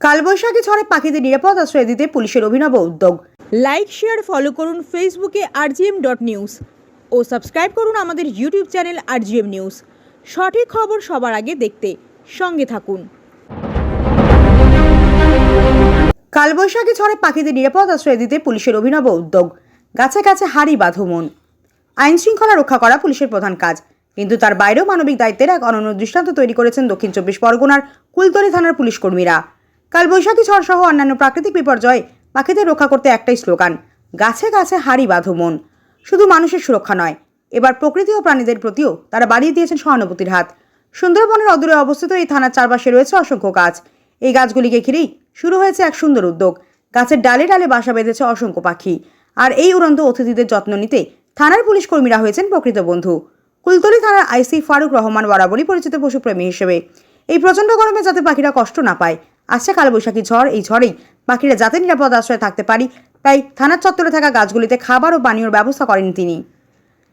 কালবৈশাখী ঝড়ে পাখিদের নিরাপদ আশ্রয় দিতে পুলিশের অভিনব উদ্যোগ। লাইক শেয়ার ফলো করুন ফেসবুকে আরজিএম ডট নিউজ ও সাবস্ক্রাইব করুন আমাদের ইউটিউব চ্যানেল আরজিএম নিউজ সঠিক খবর সবার আগে দেখতে সঙ্গে থাকুন। কালবৈশাখী ঝড়ে পাখিদের নিরাপদ আশ্রয় দিতে পুলিশের অভিনব উদ্যোগ। গাছে গাছে হাড়ি বাঁধো মন। আইন শৃঙ্খলা রক্ষা করা পুলিশের প্রধান কাজ। কিন্তু তার বাইরেও মানবিক দায়িত্বের এক অনন্য দৃষ্টান্ত তৈরি করেছেন দক্ষিণ চব্বিশ পরগনার কুলতলি থানার পুলিশ কর্মীরা। কাল বৈশাখী ঝড় সহ অন্যান্য প্রাকৃতিক বিপর্যয়ে পাখিদের রক্ষা করতে একটাই স্লোগান, গাছে গাছে হাড়ি বাঁধো মন। শুধু মানুষের সুরক্ষা নয়, এবার প্রকৃতি ও প্রাণীদের প্রতিও তারা বাড়িয়ে দিয়েছেন সহানুভূতির হাত। সুন্দরবনের অদূরে অবস্থিত এই থানার চারপাশে রয়েছে অসংখ্য গাছ। এই গাছগুলিকে ঘিরেই শুরু হয়েছে এক সুন্দর উদ্যোগ। গাছের ডালে ডালে বাসা বেঁধেছে অসংখ্য পাখি। আর এই উড়ন্ত অতিথিদের যত্ন নিতে থানার পুলিশ কর্মীরা হয়েছেন প্রকৃত বন্ধু। কুলতলি থানার আইসি ফারুক রহমান বরাবরই পরিচিত পশুপ্রেমী হিসেবে। এই প্রচণ্ড গরমে যাতে পাখিরা কষ্ট না পায় আসছে কালবৈশাখী ঝড়, এই ঝড়েই পাখিরা যাতে নিরাপদ আশ্রয়ে থাকতে পারি। তাই থানার চত্বরে থাকা গাছগুলিতে খাবার ও পানীয়র ব্যবস্থা করেন তিনি।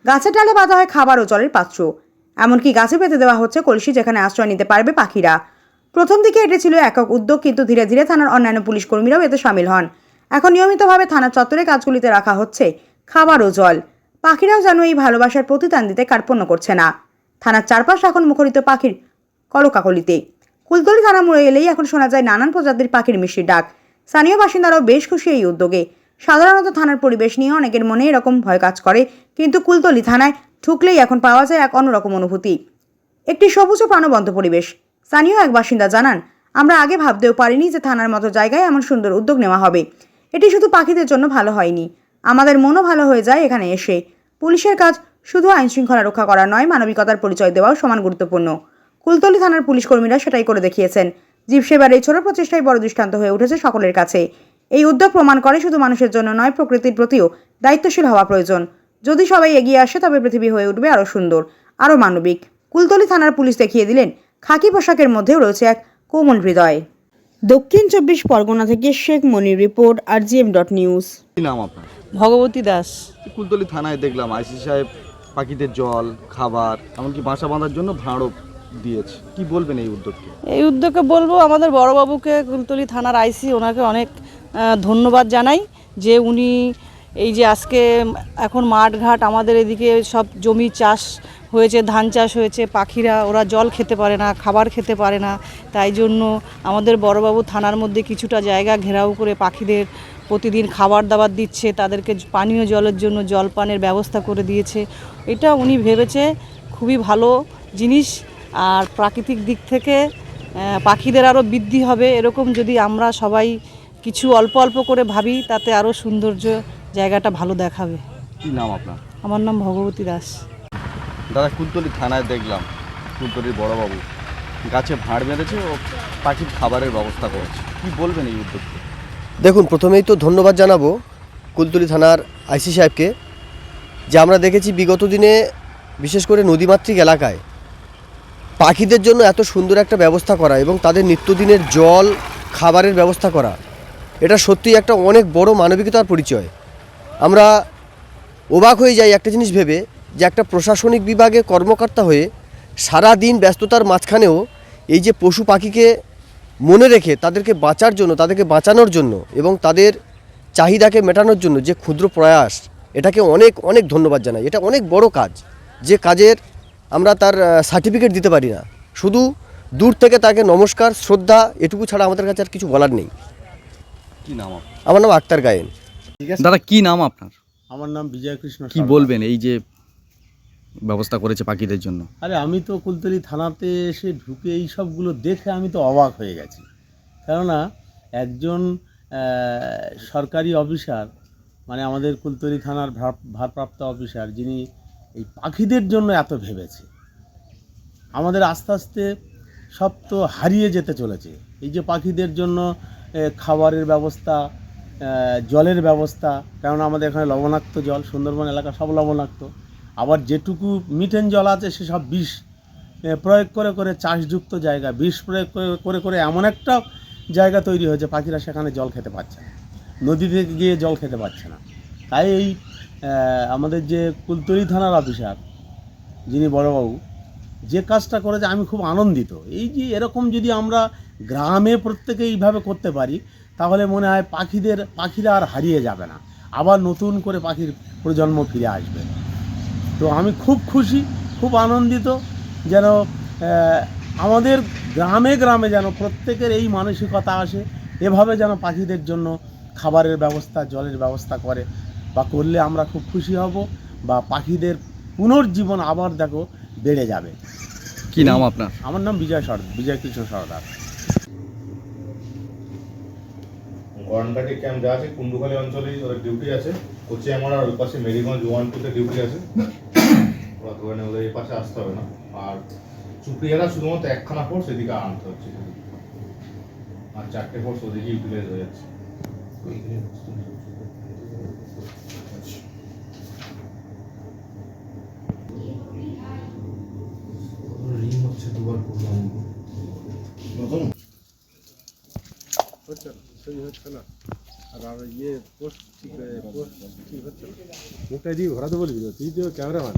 গাছের ডালে বাঁধা হয় খাবার ও জলের পাত্র। এমনকি গাছে পেতে দেওয়া হচ্ছে কলসি যেখানে আশ্রয় নিতে পারবে পাখিরা। প্রথম দিকে এটি ছিল একক উদ্যোগ, কিন্তু ধীরে ধীরে থানার অন্যান্য পুলিশ কর্মীরাও এতে সামিল হন। এখন নিয়মিতভাবে থানার চত্বরে গাছগুলিতে রাখা হচ্ছে খাবার ও জল। পাখিরাও যেন এই ভালোবাসার প্রতিদান দিতে কার্পণ্য করছে না। থানার চারপাশ এখন মুখরিত পাখির কলকাকলিতে। কুলতলি থানা মোড়ে এলেই এখন শোনা যায় নানান প্রজাতির পাখির মিষ্টির ডাক। স্থানীয় বাসিন্দারাও বেশ খুশি এই উদ্যোগে। সাধারণত থানার পরিবেশ নিয়ে অনেকের মনে এরকম ভয় কাজ করে, কিন্তু কুলতলি থানায় ঠুকলেই এখন পাওয়া যায় এক অন্যরকম অনুভূতি। একটি সবুজ ও প্রাণবন্ত পরিবেশ। স্থানীয় এক বাসিন্দা জানান, আমরা আগে ভাবতেও পারিনি যে থানার মতো জায়গায় এমন সুন্দর উদ্যোগ নেওয়া হবে। এটি শুধু পাখিদের জন্য ভালো হয়নি। আমাদের মনও ভালো হয়ে যায় এখানে এসে। পুলিশের কাজ শুধু আইনশৃঙ্খলা রক্ষা করা নয়, মানবিকতার পরিচয় দেওয়াও সমান গুরুত্বপূর্ণ। কুলতলি থানার পুলিশ কর্মীরা সেটাই করে দেখিয়েছেন। জীব সেবার এই ছোট প্রচেষ্টাই বড় দৃষ্টান্ত হয়ে উঠেছে সকলের কাছে। এই উদ্যোগ প্রমাণ করে শুধু মানুষের জন্য নয় প্রকৃতির প্রতিও দায়িত্বশীল হওয়া প্রয়োজন। যদি সবাই এগিয়ে আসে তবে পৃথিবী হয়ে উঠবে আরও সুন্দর আরও মানবিক। কুলতলি থানার পুলিশ দেখিয়ে দিলেন খাকি পোশাকের মধ্যেও রয়েছে এক কোমল হৃদয়। দক্ষিণ চব্বিশ পরগনা থেকে Sheikh Monir report R GM dot news. কি নাম আপনার? ভগবতী দাস। কুলতলি থানায় দেখলাম আইসি সাহেব পাখিদের জল খাবার এমনকি বাসা বাঁধার জন্য ভাঁড়ও দিয়েছে। কি বলবেন এই উদ্যোগকে? এই উদ্যোগে বলব, আমাদের বড়বাবুকে কুলতলি থানার আইসি, ওনাকে অনেক ধন্যবাদ জানাই যে উনি এই যে আজকে এখন মাঠঘাট, আমাদের এদিকে সব জমি চাষ হয়েছে, ধান চাষ হয়েছে, পাখিরা, ওরা জল খেতে পারে না, খাবার খেতে পারে না। তাই জন্য আমাদের বড়বাবু থানার মধ্যে কিছুটা জায়গা ঘেরাও করে পাখিদের প্রতিদিন খাবার দাবার দিচ্ছে, তাদেরকে পানীয় জলের জন্য জলপানের ব্যবস্থা করে দিয়েছে। এটা উনি ভেবেছে, খুবই ভালো জিনিস। আর প্রাকৃতিক দিক থেকে পাখিদের আরও বৃদ্ধি হবে। এরকম যদি আমরা সবাই কিছু অল্প অল্প করে ভাবি তাতে আরও সৌন্দর্য জায়গাটা ভালো দেখাবে। কি নাম আপনার? আমার নাম ভগবতী দাস। দাদা কুলতলি থানায় দেখলাম কুলতলির বড়বাবু। গাছে ভাঁড় বেঁধেছে ও পাখির খাবারের ব্যবস্থা করেছে। কি বলবেন এই উদ্যোগকে? দেখুন প্রথমেই তো ধন্যবাদ জানাব কুলতলি থানার আইসি সাহেবকে যে আমরা দেখেছি বিগত দিনে বিশেষ করে নদীমাতৃক এলাকায় পাখিদের জন্য এত সুন্দর একটা ব্যবস্থা করা এবং তাদের নিত্যদিনের জল, খাবারের ব্যবস্থা করা, এটা সত্যিই একটা অনেক বড় মানবিকতার পরিচয়। আমরা অবাক হয়ে যাই একটা জিনিস ভেবে যে একটা প্রশাসনিক বিভাগে কর্মকর্তা হয়ে সারা দিন ব্যস্ততার মাঝখানেও এই যে পশু পাখিকে মনে রেখে তাদেরকে বাঁচার জন্য, তাদেরকে বাঁচানোর জন্য এবং তাদের চাহিদাকে মেটানোর জন্য যে ক্ষুদ্র প্রয়াস, এটাকে অনেক অনেক ধন্যবাদ জানাই। এটা অনেক বড় কাজ। যে কাজের আমরা তার সার্টিফিকেট দিতে পারি না। শুধু দূর থেকে তাকে নমস্কার শ্রদ্ধা এটুকু ছাড়া আমাদের কাছে আর কিছু বলার নেই। কি নাম আমার নাম আক্তার গায়েন। দাদা কি নাম আপনার? আমার নাম বিজয় কৃষ্ণ কি বলবেন এই যে ব্যবস্থা করেছে পাখিদের জন্য? আরে আমি তো কুলতলি থানাতে এসে ঢুকে এই সবগুলো দেখে আমি তো অবাক হয়ে গেছি। কেননা একজন সরকারি অফিসার মানে আমাদের কুলতলি থানার ভার- ভারপ্রাপ্ত অফিসার যিনি এই পাখিদের জন্য এত ভেবেছে। আমাদের আস্তে আস্তে সব তো হারিয়ে যেতে চলেছে। এই যে পাখিদের জন্য খাবারের ব্যবস্থা জলের ব্যবস্থা, কেননা আমাদের এখানে লবণাক্ত জল, সুন্দরবন এলাকা সব লবণাক্ত। আবার যেটুকু মিঠেন জল আছে সেসব বিষ প্রয়োগ করে করে চাষযুক্ত জায়গা, বিষ প্রয়োগ করে- করে এমন একটা জায়গা তৈরি হয়েছে, পাখিরা সেখানে জল খেতে পারছে না। নদী থেকে গিয়ে জল খেতে পারছে না। তাই এই আমাদের যে কুলতলি থানার অফিসার যিনি বড়বাবু, যে কাজটা করেছে, আমি খুব আনন্দিত। এই যে এরকম যদি আমরা গ্রামে প্রত্যেকে এইভাবে করতে পারি, তাহলে মনে হয় পাখিদের, পাখিরা আর হারিয়ে যাবে না। আবার নতুন করে পাখির প্রজন্ম ফিরে আসবে। তো আমি খুব খুশি, খুব আনন্দিত যেন আমাদের গ্রামে গ্রামে যেন প্রত্যেকের এই মানসিকতা আসে, এভাবে যেন পাখিদের জন্য খাবারের ব্যবস্থা, জলের ব্যবস্থা করে। বা করলে আমরা খুব খুশি হব বা পাখিদের পুনর্জীবন আবার দেখো বেড়ে যাবে। কি নাম আপনার? আমার নাম বিজয় সর্দার বিজয় কৃষ্ণ সর্দার। গন্ডাটি ক্যাম্প যা আছে কুন্ডুখালী অঞ্চলেই ওদের ডিউটি আছে। কোচিয়ামারার ওই পাশে মেরিগঞ্জ ওয়ান টুতে ডিউটি আছে। ওরা ধরে নেই ওদের এই পাশে আসতে হবে না। আর চুপিয়ারা শুধুমাত্র একখানা ফোর্স এদিকে আনতে হচ্ছে। আর চারটে ফোর্স ওদিকে ইউটিলাইজ হয়ে যাচ্ছে। মুখটা দিয়ে ঘোরাতে বলবি তুই তো ক্যামেরাম্যান।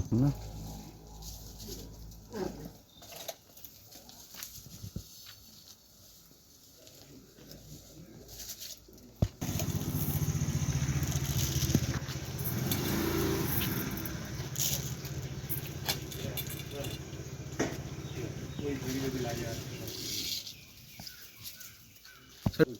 এখন